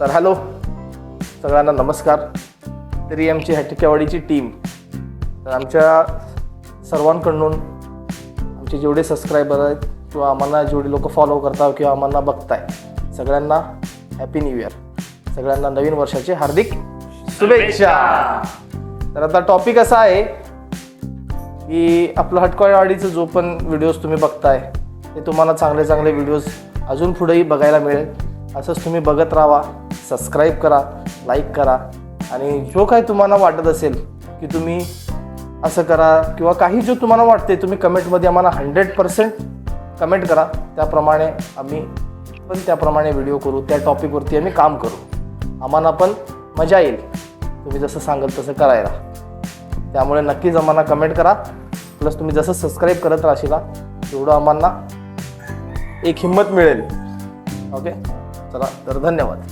तर हॅलो सगळ्यांना नमस्कार. तरी आमची हॅटिकेवाडीची टीम तर आमच्या सर्वांकडून आमचे जेवढे सबस्क्रायबर आहेत किंवा आम्हाला जेवढे लोक फॉलो करतात किंवा आम्हाला बघताय सगळ्यांना हॅपी न्यू इयर सगळ्यांना नवीन वर्षाचे हार्दिक शुभेच्छा. तर आता टॉपिक असा आहे की आपलं हटकोळ्यावाडीचं जो पण व्हिडिओज तुम्ही बघताय ते तुम्हाला चांगले चांगले व्हिडिओज अजून पुढेही बघायला मिळेल. असंच तुम्ही बघत राहा. सबस्क्राईब करा लाईक करा. आणि जो काही तुम्हाला वाटत असेल की तुम्ही असं करा किंवा काही जो तुम्हाला वाटते तुम्ही कमेंटमध्ये आम्हाला हंड्रेड पर्सेंट कमेंट करा. त्याप्रमाणे आम्ही पण त्याप्रमाणे व्हिडिओ करू. त्या टॉपिकवरती आम्ही काम करू. आम्हाला पण मजा येईल. तुम्ही जसं सांगाल तसं करायला. त्यामुळे नक्कीच आम्हाला कमेंट करा. प्लस तुम्ही जसं सबस्क्राईब करत राहशीला तेवढं आम्हाला एक हिंमत मिळेल. ओके चला तर धन्यवाद.